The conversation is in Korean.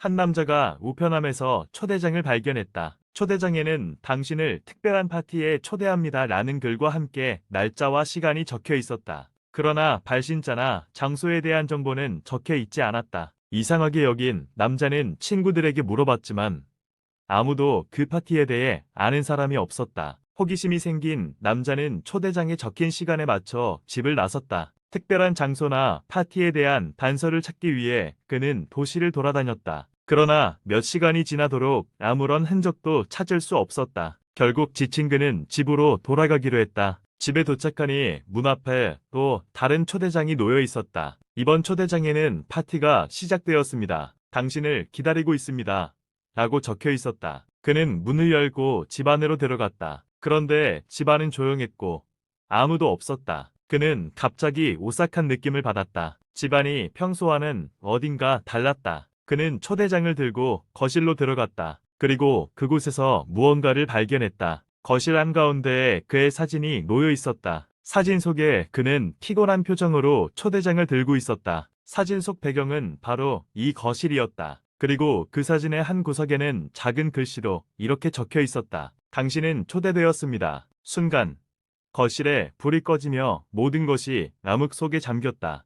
한 남자가 우편함에서 초대장을 발견했다. 초대장에는 당신을 특별한 파티에 초대합니다 라는 글과 함께 날짜와 시간이 적혀 있었다. 그러나 발신자나 장소에 대한 정보는 적혀 있지 않았다. 이상하게 여긴 남자는 친구들에게 물어봤지만 아무도 그 파티에 대해 아는 사람이 없었다. 호기심이 생긴 남자는 초대장에 적힌 시간에 맞춰 집을 나섰다. 특별한 장소나 파티에 대한 단서를 찾기 위해 그는 도시를 돌아다녔다. 그러나 몇 시간이 지나도록 아무런 흔적도 찾을 수 없었다. 결국 지친 그는 집으로 돌아가기로 했다. 집에 도착하니 문 앞에 또 다른 초대장이 놓여 있었다. 이번 초대장에는 파티가 시작되었습니다. 당신을 기다리고 있습니다. 라고 적혀 있었다. 그는 문을 열고 집 안으로 들어갔다. 그런데 집 안은 조용했고 아무도 없었다. 그는 갑자기 오싹한 느낌을 받았다. 집안이 평소와는 어딘가 달랐다. 그는 초대장을 들고 거실로 들어갔다. 그리고 그곳에서 무언가를 발견했다. 거실 한가운데에 그의 사진이 놓여 있었다. 사진 속에 그는 피곤한 표정으로 초대장을 들고 있었다. 사진 속 배경은 바로 이 거실이었다. 그리고 그 사진의 한 구석에는 작은 글씨로 이렇게 적혀 있었다. 당신은 초대되었습니다. 순간 거실에 불이 꺼지며 모든 것이 암흑 속에 잠겼다.